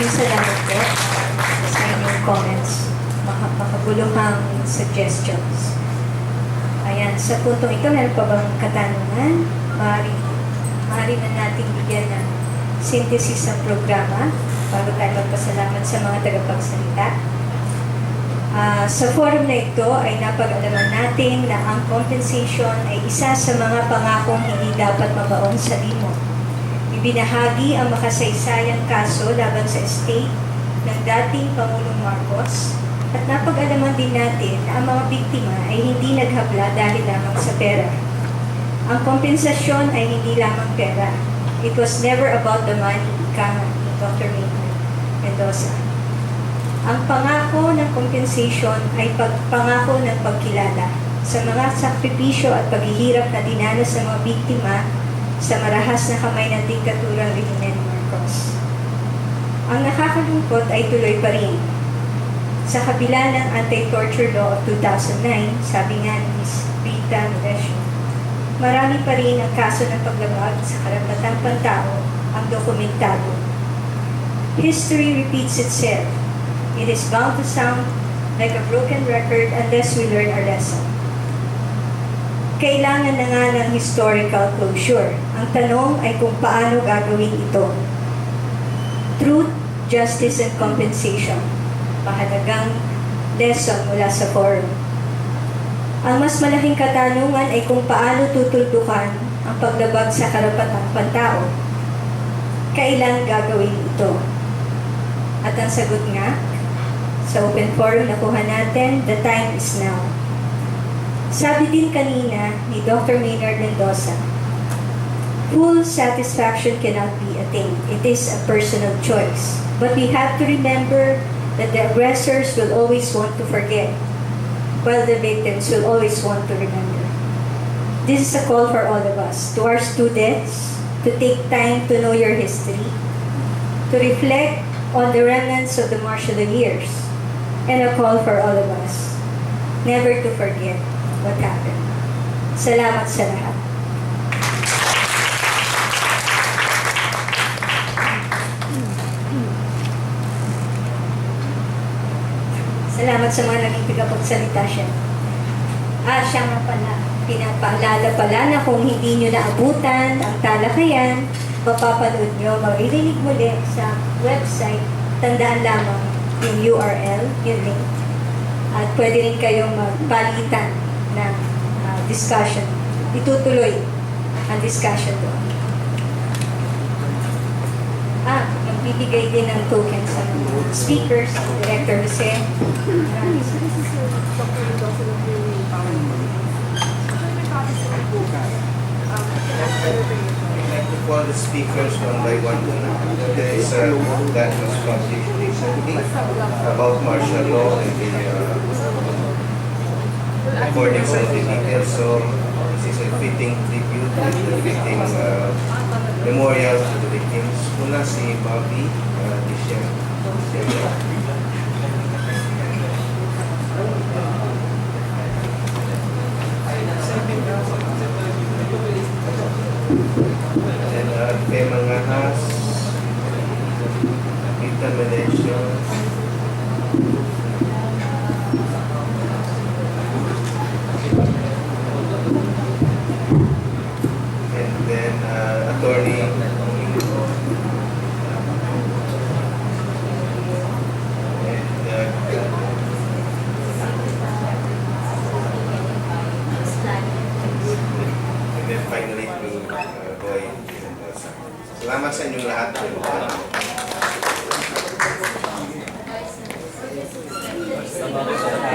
Maraming salamat po sa inyong comments, maka- makabuluhang suggestions. Ayan, sa puntong ito, meron pa bang katanungan? Maaari, maaari na nating bigyan ng synthesis ng programa bago tayo magpasalamat sa mga tagapagsalita. Ah, sa forum na ito ay napag-alaman natin na ang compensation ay isa sa mga pangakong hindi dapat mabaon sa limo. Ibinahagi ang makasaysayang kaso laban sa estate ng dating Pangulong Marcos at napag-alaman din natin na ang mga biktima ay hindi naghabla dahil lamang sa pera. Ang kompensasyon ay hindi lamang pera. It was never about the money, kama ni Dr. Maynard Mendoza. Ang pangako ng compensation ay pagpangako ng pagkilala sa mga sakripisyo at paghihirap na dinanas ng mga biktima sa marahas na kamay ng diktaturang Ferdinand Marcos. Ang nakakalungkot ay tuloy pa rin. Sa kabila ng Anti-Torture Law of 2009, sabi nga ni Ms. Rita Novesio, marami pa rin ang kaso ng paglabag sa karapatang pantao ang dokumentado. History repeats itself. It is bound to sound like a broken record unless we learn our lesson. Kailangan na nga ng historical closure. Ang tanong ay kung paano gagawin ito. Truth, justice, and compensation. Mahalagang lesson mula sa forum. Ang mas malaking katanungan ay kung paano tutuldukan ang paglabag sa karapatang pantao. Kailan gagawin ito? At ang sagot nga, sa open forum nakuha natin, the time is now. Sabi din kanina ni Dr. Maynard Mendoza, full satisfaction cannot be attained. It is a personal choice. But we have to remember that the aggressors will always want to forget, while the victims will always want to remember. This is a call for all of us, to our students, to take time to know your history, to reflect on the remnants of the martial years, and a call for all of us, never to forget what happened. Salamat sa lahat. Salamat sa mga naging tagapagsalita siya. Ah, siya nga pala. Pinapaalala pala na kung hindi nyo naabutan ang talakayan, mapapanood nyo, maririnig muli sa website. Tandaan lamang yung URL, yung link. At pwede rin kayong magpalitan ng ah, discussion. Itutuloy ang discussion doon. Ah, magbibigay din ng token sa speakers, Director to call the speakers one by one. There is a that was published recently about martial law and the uh, according to the details. So this is a fitting tribute, a fitting uh, memorial to the victims. Una si Bobby uh, Diciem. And uh, kay mga has, uh, attorney uh, uh, Salamat sa inyong lahat. Salamat.